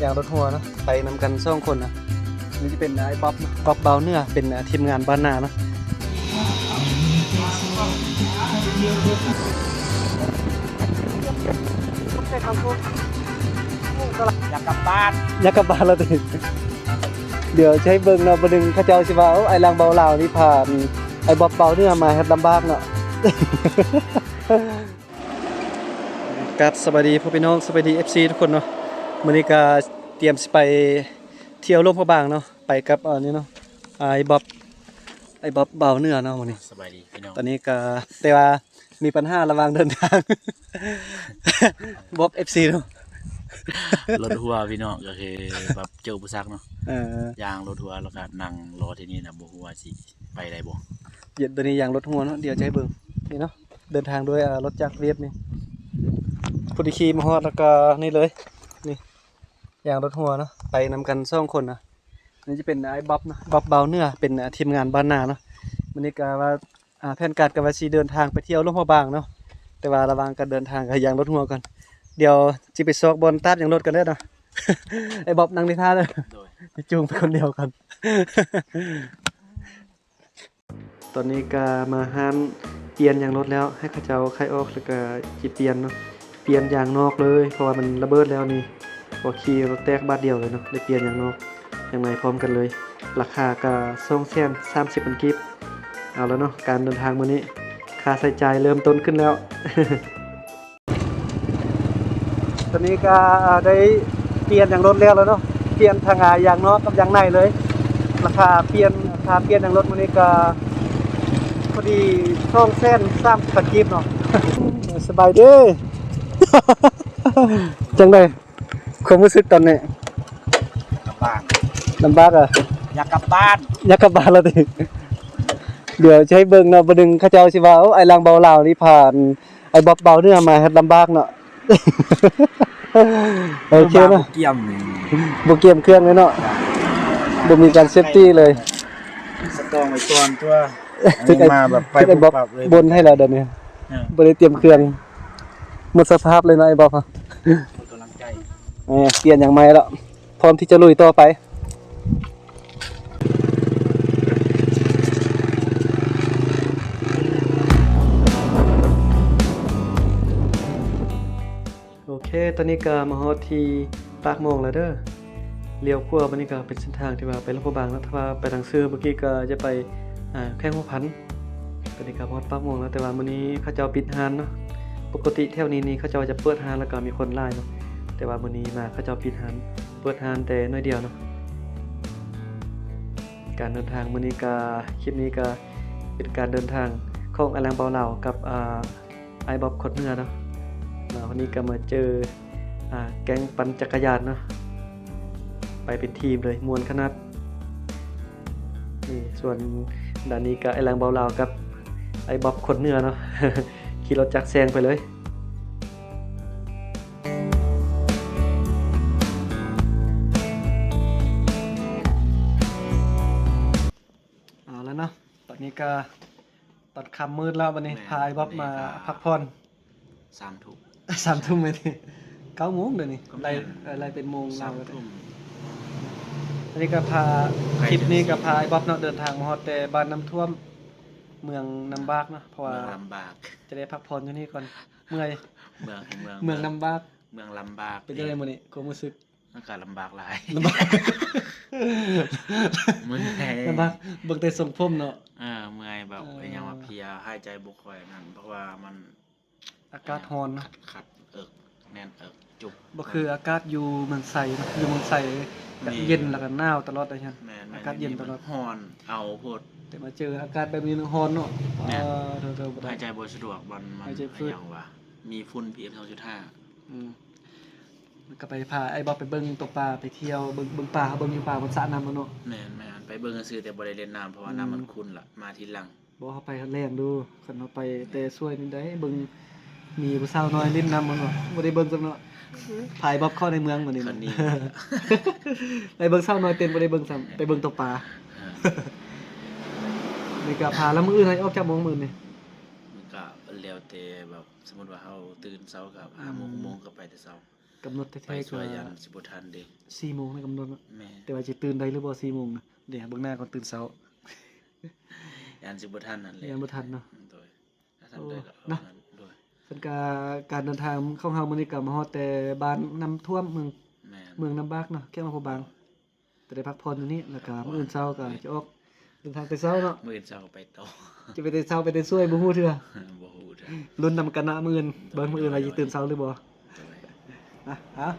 อย่างรถทัวร์เนาะไปนำกันสองคนนะนี่จะเป็นไอ้บ๊อบเนาะบ๊อบเบาเนื้อเป็นทีมงานบ้านนาเนาะอยากกลับบ้านอยากกลับบ้านแล้วติเดี๋ยวใช้เบิ่งเนาะประดึงเขาเจ้าสิว่าเอ้าไอ้ลางเบาเหล่านี่ผ่านไอ้บ๊อบเบาเนื้อมาเฮ็ดลำบากเนาะกับสวัสดีพ่อพี่น้องสวัสดี FC ทุกคนเนาะ มื้อนี้ก็เตรียมสิไปเที่ยวลมพระบางเนาะไปกับเอันนี้เนาะไอ้บ๊อบไอ้บ๊อบเบาเนื้อเนาะมื้อนี้ สบายดีพี่น้องตอนนี้ก็แต่ว่ามีปัญหาระหว่างเดินทาง บ๊อบ FC เนาะรถทัวร์พี่น้องก็คือแบบเจอผู้ซักเนาะเออยางรถทัวร์แล้วก็นั่งรอที่นี่นะบ่ฮู้ว่าสิไปได้บ่เหยียดตัวนี้อย่างรถหัวเนาะเดี๋ยวจะให้เบิ่งนี่เนาะเดินทางด้วยอ่ารถจักรเวียดนี่พุทธิคีมาฮอดแล้วก็นี่เลยนี่อ ย่างรถหัวเนาะไปนำกันสองคนนะนี่จะเป็นไอ้บ๊อบเนาะบ๊อบเบาเนื้อเป็นอ่าทีมงานบ้านนาเนาะมันนี้ก็ว่าอ่าแผนการกับว่าสิเดินทางไปเที่ยวลมพระบางเนาะแต่ว่าระหว่างการเดินทางก็อย่างรถหัวก่อนเดี๋ยวจิไปซอกบอลตัดอย่างรถกันเด้อเนาะไอ้บ๊อบนั่งในท่าเลยโดยไปจูงไปคนเดียวกันตอนนี้ก็มาห้านเปลี่ยนยางรถแล้วให้เข้าเจ้าไขออกแล้วก็จิเปลี่ยนเนาะเปลี่ยนยางนอกเลย เพราะว่ามันระเบิดแล้วนี่ พอขี่รถแตกบาทเดียวเลยเนาะได้เปลี่ยนอย่างนอกยางในพร้อมกันเลย ราคาก็สองแสนสามสิบเป็นกิฟเอาแล้วเนาะการเดินทางมื้อนี้ ค่าใช้จ่ายเริ่มต้นขึ้นแล้ว ตอนนี้ก็ได้เปลี่ยนอย่างรถแล้วแล้วเนาะเปลี่ยนทางอายางนอกกับอย่างในเลย ราคาเปลี่ยนราคาเปลี่ยนอย่างรถมื้อนี้ก็พอดีช่องเส้นสามสกิปเนาะสบายด้อจังได ความรู้สึกตอนนี้กลับบ้านลำบากอะอยากกลับบ้านอยากกลับบ้านแล้วดิเดี๋ยวใช้เบิ่งเนาะบ่ดึงเขาเจ้าสิว่าเอ้าไอ้ลางเบาเหล่านี่ผ่าน ไอ้บ๊อบเบาเนื้อมาเฮ็ดลำบากเนาะ โอเคเนาะเกี่ยมบ่เกียมเครื่องเลยเนาะบ่มีการเซฟตี้เลยสตองไว้ก่อนตัวถึงไอ้มาแบบไปถึงไอ้บ๊อบปรับเลยบนให้แล้วเดี๋ยวนี้เออบ่ได้เตรียมเครื่องหมดสภาพเลยเนาะไอ้บ๊อบ เปลี่ยนอย่างใหม่แล้วพร้อมที่จะลุยต่อไปโอเค ตอนนี้ก็มาฮอดที่ปากโมงแล้วเด้อเลี้ยวขั้วาบันนี้ก็เป็นเส้นทางที่ว่าไปลำพูบางแล้วถ้าว่าไปทางซื้อเมื่อกี้ก็จะไปแข้งหัวพันตอนนี้ก็ฮอดปากโมงแล้วแต่ว่ามื้อนี้เขาเจ้าปิดห้านเนาะปกติแถวนี้นี่เขาเจ้าจะเปิดห้านแล้วก็มีคนไล่เนาะ แต่ว่ามื้อนี้มาเขาเจ้าปิดห้านเปิดห้านแต่น้อยเดียวเนาะการเดินทางมื้อนี้ก็คลิปนี้ก็เป็นการเดินทางของอลังเบาเหล่ากับอ่าไอบ๊อบคดเนื้อเนาะมาวันนี้ก็มาเจออ่าแก๊งปั่นจักรยานเนาะไปเป็นทีมเลยมวนขนาดนี่ส่วนด้านนี้ก็ไอแรงเบาเหล่ากับไอบ๊อบคนเนื้อเนาะขี่รถจักรแซงไปเลย ก็ตอนค่ำมืดแล้ววันนี้พาไอบ๊อบมาพักผ่อน สามทุ่ม สามทุ่มเลยทีเก้าโมงเดี๋ยวนี้ก็ไม่ ไล่เอ่อไล่เป็นโมงสาเรามทุ่ม อันนี้ก็พาใครคลิปนี้จะก็พาไอ้บ๊อบเนาะเดินทางมาฮอดแต่บ้านน้ำท่วมเมืองน้ำบากเนาะเพราะว่าเมืองลำบาก จะได้พักผ่อนอยู่นี่ก่อนเมื่อยเมืองเมืองเมืองน้ำบากเมืองลำบากเป็นยังไงมื้อนี้ความรู้สึก อากาศลำบากหลายลำบากเมื่อยลำบากเบิ่งแต่ทรงผมเนาะเออเมื่อยแบบเออเป็นยังว่าเพลียหายใจบ่ค่อยนั่นเพราะว่ามันอากาศร้อนเนาะขัดขัดเอิกแน่นเอิกจุกบ่คืออากาศอยู่เมืองไสเนาะอยู่เมืองไสก็นี่เย็นแล้วก็หนาวตลอดเลยฉันแม่นอากาศเย็นตลอดฮ้อน เอาโพดแต่มาเจออากาศแบบนี้ร้อนเนาะแม่เออเธอๆบ่ได้หายใจบ่สะดวกมันมันหายใจฟืดอย่างว่ามีฝุ่น PM 2.5อืมแล้ว ก็ไปพาไอ้บ๊อบไปเบิ่งตกปลาไปเที่ยวเบิ่งเบิ่งปลาเบิ่งอยู่ปลาบนสระน้ำมันเนาะแม่นแม่นไปเบิ่งซื่อๆแต่บ่ได้เล่นน้ำเพราะว่าอืมน้ำมันขุ่นล่ะมาทีหลังบอกเขาไปแรงดูคันเขาไปแต่ช่วยนี่ได้เบิ่งมีผู้สาวน้อยเล่นน้ำมันเนาะบ่ได้เบิ่งจังเนาะพายบ๊อบเข้าในเมืองมื้อนี้คันนี้ไปเบิ่งสาวน้อยเต้นบ่ได้เบิ่งซ้ํไปเบิ่งตกปลาเออนี่ก็พาแล้วมื้ออื่นให้ออกจากโมงมื้อนี่มันก็แล้วแต่แบบสมมุติว่าเฮาตื่นเช้ากับอืม5โมง6โมงก็ไปแต่เช้าพ กำหนดไปแท้ๆสก็วยยันสิบ่ทันเด้สี่โมงในกำหนดเนาะแม่แต่ว่าจะตื่นได้หรือบ่สี่โมงนะเดี๋ยวเบิ่งหน้าก่อนตื่นเช้า ยันสิบ่ทันนั่นแหละยันบ่ทันเนาะโดยถ้าทันได้ก็เอาเนาะ นั้นโดยเป็นการการเดินทางของเฮามื้อนี้ก็มาฮอดแต่บ้านน้ำท่วมเมืองแม่นเมืองน้ำบากเนาะแค่มาพอบางแต่ได้พักผ่อนอยู่นี่แล้วก็มื้ออื่นเช้าก็จะออกเดินทางแต่เช้าเนาะมื้ออนเช้าไปต่อ จะไปแต่เช้าไปแต่ช่วยบ่ฮู้เทื่อบ่ฮู้เด้อลุ้นนำกันนะมื้ออื่นเบิ่งมื้ออื่นว่าสิตื่นเช้าหรือบ่ 啊啊。